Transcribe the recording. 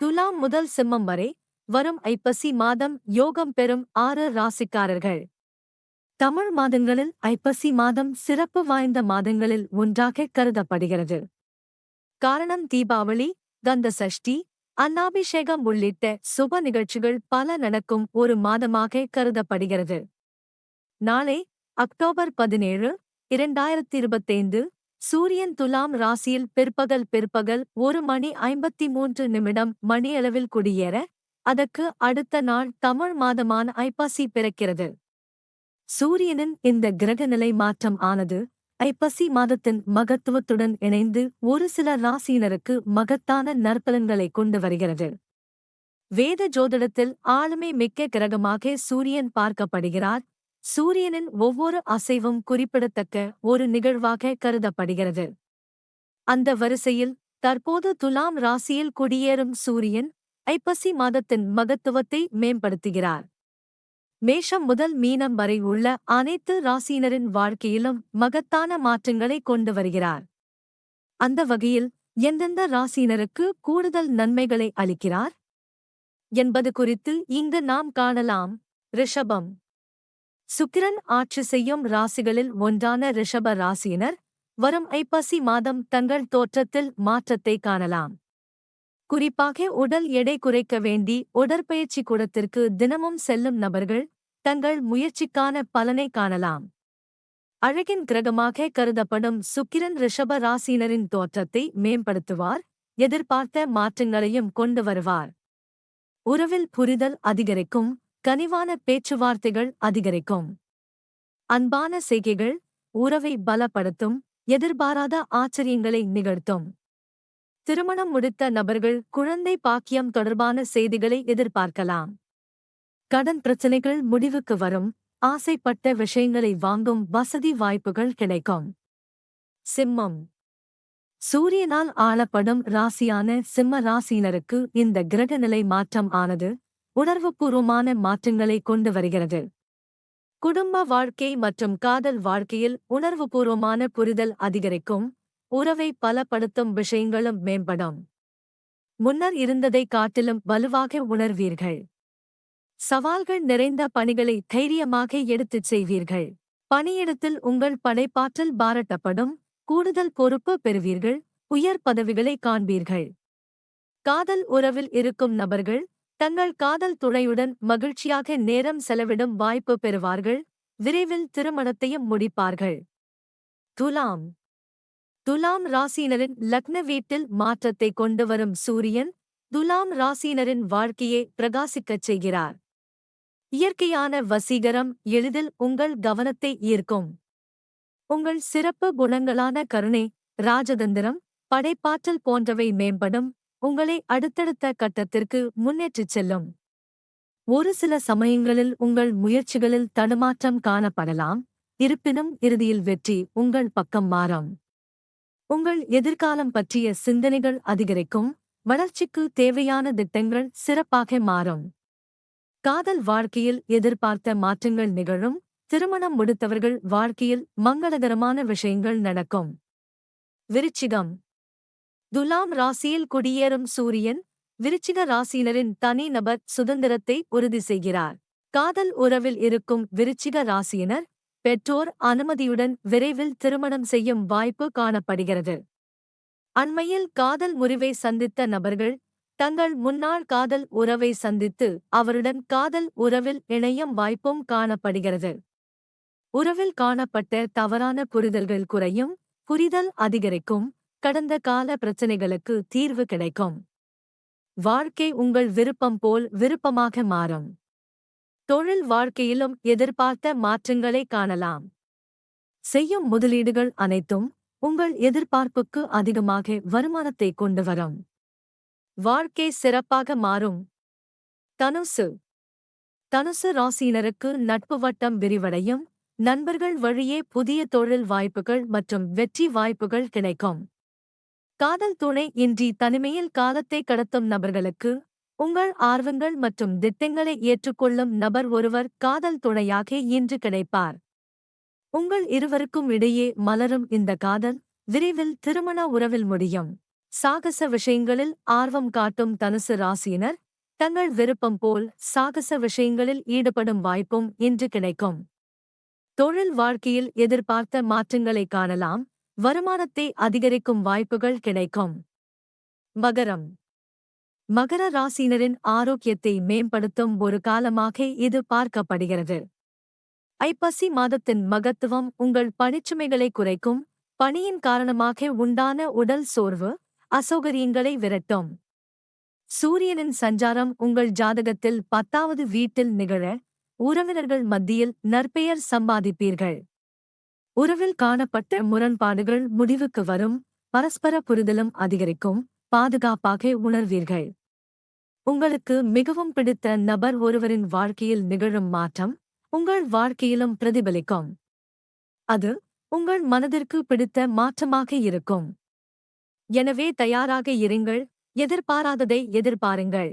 துலாம் முதல் சிம்மம் வரை வரும் ஐப்பசி மாதம் யோகம் பெறும் ஆறு ராசிக்காரர்கள். தமிழ் மாதங்களில் ஐப்பசி மாதம் சிறப்பு வாய்ந்த மாதங்களில் ஒன்றாக கருதப்படுகிறது. காரணம் தீபாவளி கந்த சஷ்டி அன்னாபிஷேகம் உள்ளிட்ட சுப நிகழ்ச்சிகள் பல நடக்கும் ஒரு மாதமாக கருதப்படுகிறது. நாளை அக்டோபர் பதினேழு இரண்டாயிரத்தி இருபத்தைந்து சூரியன் துலாம் ராசியில் பிற்பகல் பிற்பகல் ஒரு மணி ஐம்பத்தி மூன்று நிமிடம் மணியளவில் குடியேற அதற்கு அடுத்த நாள் தமிழ் மாதமான ஐப்பசி பிறக்கிறது. சூரியனின் இந்த கிரகநிலை மாற்றம் ஆனது ஐப்பசி மாதத்தின் மகத்துவத்துடன் இணைந்து ஒரு சில ராசியினருக்கு மகத்தான நற்பலன்களை கொண்டு வருகிறது. வேத ஜோதிடத்தில் ஆளுமை மிக்க கிரகமாக சூரியன் பார்க்கப்படுகிறார் சூரியனின் ஒவ்வொரு அசைவும் குறிப்பிடத்தக்க ஒரு நிகழ்வாக கருதப்படுகிறது. அந்த வரிசையில் தற்போது துலாம் ராசியில் குடியேறும் சூரியன் ஐப்பசி மாதத்தின் மகத்துவத்தை மேம்படுத்துகிறார். மேஷம் முதல் மீனம் வரை உள்ள அனைத்து ராசியினரின் வாழ்க்கையிலும் மகத்தான மாற்றங்களை கொண்டு வருகிறார். அந்த வகையில் எந்தெந்த ராசியினருக்கு கூடுதல் நன்மைகளை அளிக்கிறார்? என்பது குறித்து இங்கு நாம் காணலாம். ரிஷபம் சுக்கிரன் ஆட்சி செய்யும் ராசிகளில் ஒன்றான ரிஷப ராசியினர் வரும் ஐப்பசி மாதம் தங்கள் தோற்றத்தில் மாற்றத்தை காணலாம். குறிப்பாக உடல் எடை குறைக்க வேண்டி உடற்பயிற்சி கூடத்திற்கு தினமும் செல்லும் நபர்கள் தங்கள் முயற்சிக்கான பலனை காணலாம். அழகின் கிரகமாக கருதப்படும் சுக்கிரன் ரிஷப ராசியினரின் தோற்றத்தை மேம்படுத்துவார் எதிர்பார்த்த மாற்றங்களையும் கொண்டு வருவார். உறவில் புரிதல் அதிகரிக்கும் கனிவான பேச்சுவார்த்தைகள் அதிகரிக்கும். அன்பான செய்கைகள் உறவை பலப்படுத்தும் எதிர்பாராத ஆச்சரியங்களை நிகழ்த்தும். திருமணம் முடித்த நபர்கள் குழந்தை பாக்கியம் தொடர்பான செய்திகளை எதிர்பார்க்கலாம். கடன் பிரச்சினைகள் முடிவுக்கு வரும் ஆசைப்பட்ட விஷயங்களை வாங்கும் வசதி வாய்ப்புகள் கிடைக்கும். சிம்மம். சூரியனால் ஆளப்படும் ராசியான சிம்ம ராசியினருக்கு இந்த கிரகநிலை மாற்றம் ஆனது உணர்வுபூர்வமான மாற்றங்களை கொண்டு வருகிறது. குடும்ப வாழ்க்கை மற்றும் காதல் வாழ்க்கையில் உணர்வுபூர்வமான புரிதல் அதிகரிக்கும். உறவை பலப்படுத்தும் விஷயங்களும் மேம்படும். முன்னர் இருந்ததை காட்டிலும் வலுவாக உணர்வீர்கள். சவால்கள் நிறைந்த பணிகளை தைரியமாக எடுத்துச் செய்வீர்கள். பணியிடத்தில் உங்கள் படைப்பாற்றல் பாராட்டப்படும். கூடுதல் பொறுப்பு பெறுவீர்கள். உயர் பதவிகளை காண்பீர்கள். காதல் உறவில் இருக்கும் நபர்கள் தங்கள் காதல் துணையுடன் மகிழ்ச்சியாக நேரம் செலவிடும் வாய்ப்பு பெறுவார்கள். விரைவில் திருமணத்தையும் முடிப்பார்கள். துலாம். துலாம் ராசியினரின் லக்ன வீட்டில் மாற்றத்தை கொண்டு வரும் சூரியன் துலாம் ராசியினரின் வாழ்க்கையை பிரகாசிக்கச் செய்கிறார். இயற்கையான வசீகரம் எளிதில் உங்கள் கவனத்தை ஈர்க்கும். உங்கள் சிறப்பு குணங்களான கருணை ராஜதந்திரம் படைப்பாற்றல் போன்றவை மேம்படும். உங்களை அடுத்தடுத்த கட்டத்திற்கு முன்னேற்றிச் செல்லும். ஒரு சில சமயங்களில் உங்கள் முயற்சிகளில் தடுமாற்றம் காணப்படலாம் இருப்பினும் இறுதியில் வெற்றி உங்கள் பக்கம் மாறும். உங்கள் எதிர்காலம் பற்றிய சிந்தனைகள் அதிகரிக்கும் வளர்ச்சிக்கு தேவையான திட்டங்கள் சிறப்பாக மாறும். காதல் வாழ்க்கையில் எதிர்பார்த்த மாற்றங்கள் நிகழும் திருமணம் முடித்தவர்கள் வாழ்க்கையில் மங்களகரமான விஷயங்கள் நடக்கும். விருச்சிகம். துலாம் ராசியில் குடியேறும் சூரியன் விருச்சிக ராசியினரின் தனிநபர் சுதந்திரத்தை உறுதி செய்கிறார். காதல் உறவில் இருக்கும் விருச்சிக ராசியினர் பெற்றோர் அனுமதியுடன் விரைவில் திருமணம் செய்யும் வாய்ப்பு காணப்படுகிறது. அண்மையில் காதல் முறிவை சந்தித்த நபர்கள் தங்கள் முன்னாள் காதல் உறவை சந்தித்து அவருடன் காதல் உறவில் இணையும் வாய்ப்பும் காணப்படுகிறது. உறவில் காணப்பட்ட தவறான புரிதல்கள் குறையும் புரிதல் அதிகரிக்கும் கடந்த கால பிரச்சனைகளுக்கு தீர்வு கிடைக்கும். வாழ்க்கை உங்கள் விருப்பம் போல் விருப்பமாக மாறும். தொழில் வாழ்க்கையிலும் எதிர்பார்த்த மாற்றங்களை காணலாம். செய்யும் முதலீடுகள் அனைத்தும் உங்கள் எதிர்பார்ப்புக்கு அதிகமாக வருமானத்தை கொண்டு வரும். வாழ்க்கை சிறப்பாக மாறும். தனுசு. தனுசு ராசியினருக்கு நட்பு வட்டம் விரிவடையும். நண்பர்கள் வழியே புதிய தொழில் வாய்ப்புகள் மற்றும் வெற்றி வாய்ப்புகள் கிடைக்கும். காதல் துணை இன்றி தனிமையில் காலத்தை கடத்தும் நபர்களுக்கு உங்கள் ஆர்வங்கள் மற்றும் திட்டங்களை ஏற்றுக்கொள்ளும் நபர் ஒருவர் காதல் துணையாக இன்று கிடைப்பார். உங்கள் இருவருக்கும் இடையே மலரும் இந்த காதல் விரைவில் திருமண உறவில் முடியும். சாகச விஷயங்களில் ஆர்வம் காட்டும் தனுசு ராசியினர் தங்கள் விருப்பம் போல் சாகச விஷயங்களில் ஈடுபடும் வாய்ப்பும் இன்று கிடைக்கும். தொழில் வாழ்க்கையில் எதிர்பார்த்த மாற்றங்களை காணலாம். வருமானத்தை அதிகரிக்கும் வாய்ப்புகள் கிடைக்கும். மகரம். மகர ராசினரின் ஆரோக்கியத்தை மேம்படுத்தும் ஒரு காலமாக இது பார்க்கப்படுகிறது. ஐப்பசி மாதத்தின் மகத்துவம் உங்கள் பணிச்சுமைகளை குறைக்கும் பணியின் காரணமாக உண்டான உடல் சோர்வு அசௌகரியங்களை விரட்டும். சூரியனின் சஞ்சாரம் உங்கள் ஜாதகத்தில் பத்தாவது வீட்டில் நிகழ உறவினர்கள் மத்தியில் நற்பெயர் சம்பாதிப்பீர்கள். உறவில் காணப்பட்ட முரண்பாடுகள் முடிவுக்கு வரும். பரஸ்பர புரிதலும் அதிகரிக்கும். பாதுகாப்பாக உணர்வீர்கள். உங்களுக்கு மிகவும் பிடித்த நபர் ஒருவரின் வாழ்க்கையில் நிகழும் மாற்றம். உங்கள் வாழ்க்கையிலும் பிரதிபலிக்கும். அது உங்கள் மனதிற்கு பிடித்த மாற்றமாக இருக்கும். எனவே தயாராக இருங்கள். எதிர்பாராததை எதிர்பாருங்கள்.